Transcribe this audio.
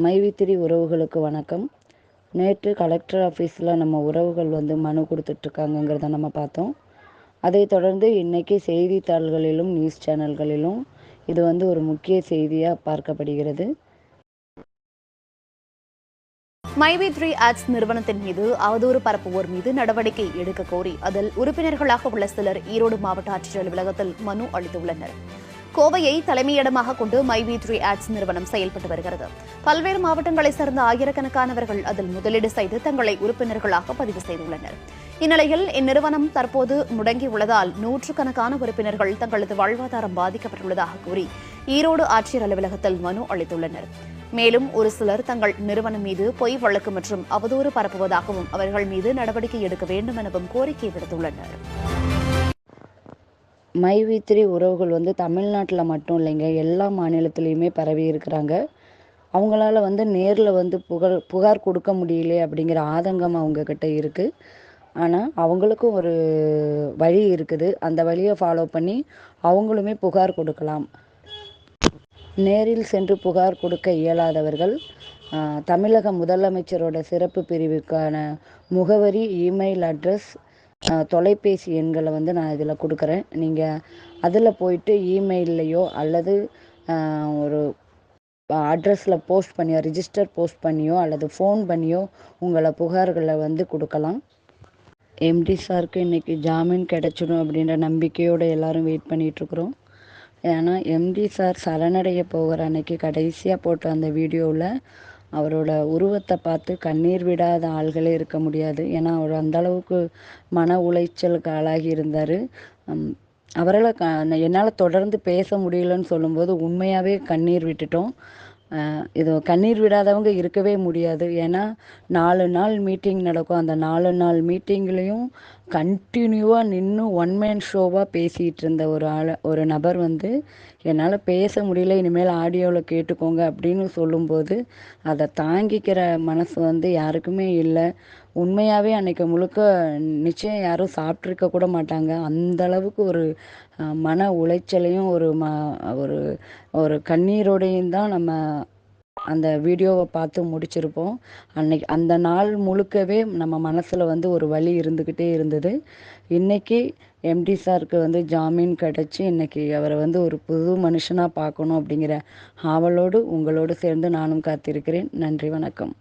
மைவித்திரி உறவுகளுக்கு வணக்கம். நேற்று கலெக்டர் ஆஃபீஸில் நம்ம உறவுகள் வந்து மனு கொடுத்துட்ருக்காங்கங்கிறத நம்ம பார்த்தோம். அதை தொடர்ந்து இன்றைக்கி செய்தித்தாள்களிலும் நியூஸ் சேனல்களிலும் இது வந்து ஒரு முக்கிய செய்தியாக பார்க்கப்படுகிறது. மைவி த்ரீ ஆட்ஸ் நிறுவனத்தின் மீது அவதூறு பரப்புவோர் மீது நடவடிக்கை எடுக்க கோரி அதில் உறுப்பினர்களாக உள்ள சிலர் ஈரோடு மாவட்ட ஆட்சியர் அலுவலகத்தில் மனு அளித்துள்ளனர். கோவையை தலைமையிடமாக கொண்டு மைவி த்ரீ ஆட்ஸ் நிறுவனம் செயல்பட்டு வருகிறது. பல்வேறு மாவட்டங்களைச் சேர்ந்த ஆயிரக்கணக்கானவர்கள் அதில் முதலீடு செய்து தங்களை உறுப்பினர்களாக பதிவு செய்துள்ளனர். இந்நிலையில் இந்நிறுவனம் தற்போது முடங்கியுள்ளதால் நூற்றுக்கணக்கான உறுப்பினர்கள் தங்களது வாழ்வாதாரம் பாதிக்கப்பட்டுள்ளதாக கூறி ஈரோடு ஆட்சியர் அலுவலகத்தில் மனு அளித்துள்ளனர். மேலும் ஒரு சிலர் தங்கள் நிறுவனம் மீது பொய் வழக்கு மற்றும் அவதூறு பரப்புவதாகவும் அவர்கள் மீது நடவடிக்கை எடுக்க வேண்டும் எனவும் கோரிக்கை விடுத்துள்ளனர். மைவித்திரி உறவுகள் வந்து தமிழ்நாட்டில் மட்டும் இல்லைங்க. எல்லா மாநிலத்துலேயுமே பரவி இருக்கிறாங்க. அவங்களால வந்து நேரில் வந்து புகழ் புகார் கொடுக்க முடியலையே அப்படிங்கிற ஆதங்கம் அவங்கக்கிட்ட இருக்குது ஆனால் அவங்களுக்கும் ஒரு வழி இருக்குது. அந்த வழியை ஃபாலோ பண்ணி அவங்களுமே புகார் கொடுக்கலாம். நேரில் சென்று புகார் கொடுக்க இயலாதவர்கள் தமிழக முதலமைச்சரோட சிறப்பு பிரிவுக்கான முகவரி இமெயில் அட்ரஸ் தொலைபேசி எண்களை வந்து நான் இதில் கொடுக்குறேன். நீங்கள் அதில் போயிட்டு இமெயில்லையோ அல்லது ஒரு அட்ரஸில் போஸ்ட் பண்ணியோ ரிஜிஸ்டர் போஸ்ட் பண்ணியோ அல்லது ஃபோன் பண்ணியோ உங்களை புகார்களை வந்து கொடுக்கலாம். எம்டி சாருக்கு இன்றைக்கி ஜாமீன் கிடைச்சிடும் அப்படின்ற நம்பிக்கையோடு எல்லாரும் வெயிட் பண்ணிகிட்ருக்குறோம் ஏன்னா எம்டி சார் சரணடைய போகிற அன்னைக்கு கடைசியாக போட்ட அந்த வீடியோவில் அவரோட உருவத்தை பார்த்து கண்ணீர் விடாத ஆள்களே இருக்க முடியாது. ஏன்னா அவர் அந்த அளவுக்கு மன உளைச்சலுக்கு ஆளாகி இருந்தார். அவரால் க என்னால் தொடர்ந்து பேச முடியலன்னு சொல்லும்போது உண்மையாகவே கண்ணீர் விட்டுட்டோம். இது கண்ணீர் விடாதவங்க இருக்கவே முடியாது. ஏன்னா நாலு நாள் மீட்டிங் நடக்கும். அந்த நாலு நாள் மீட்டிங்லேயும் கண்டினியூவாக நின்று ஒன் மேன் ஷோவாக பேசிகிட்டு இருந்த ஒரு ஆள் ஒரு நபர் வந்து என்னால் பேச முடியல இனிமேல் ஆடியோவில் கேட்டுக்கோங்க அப்படின்னு சொல்லும்போது அதை தாங்கிக்கிற மனசு வந்து யாருக்குமே இல்லை. உண்மையாகவே அன்னைக்கு முழுக்க நிச்சயம் யாரும் சாப்பிட்ருக்க கூட மாட்டாங்க. அந்த அளவுக்கு ஒரு மன உளைச்சலையும் ஒரு ம ஒரு ஒரு கண்ணீரோடையும் தான் நம்ம அந்த வீடியோவை பார்த்து முடிச்சிருப்போம். அன்னைக்கு அந்த நாள் முழுக்கவே நம்ம மனசில் வந்து ஒரு வழி இருந்துக்கிட்டே இருந்தது. இன்னைக்கு எம்டி சாருக்கு வந்து ஜாமீன் கிடச்சி இன்னைக்கு அவரை வந்து ஒரு புது மனுஷனாக பார்க்கணும் அப்படிங்கிற ஆவலோடு உங்களோடு சேர்ந்து நானும் காத்திருக்கிறேன். நன்றி வணக்கம்.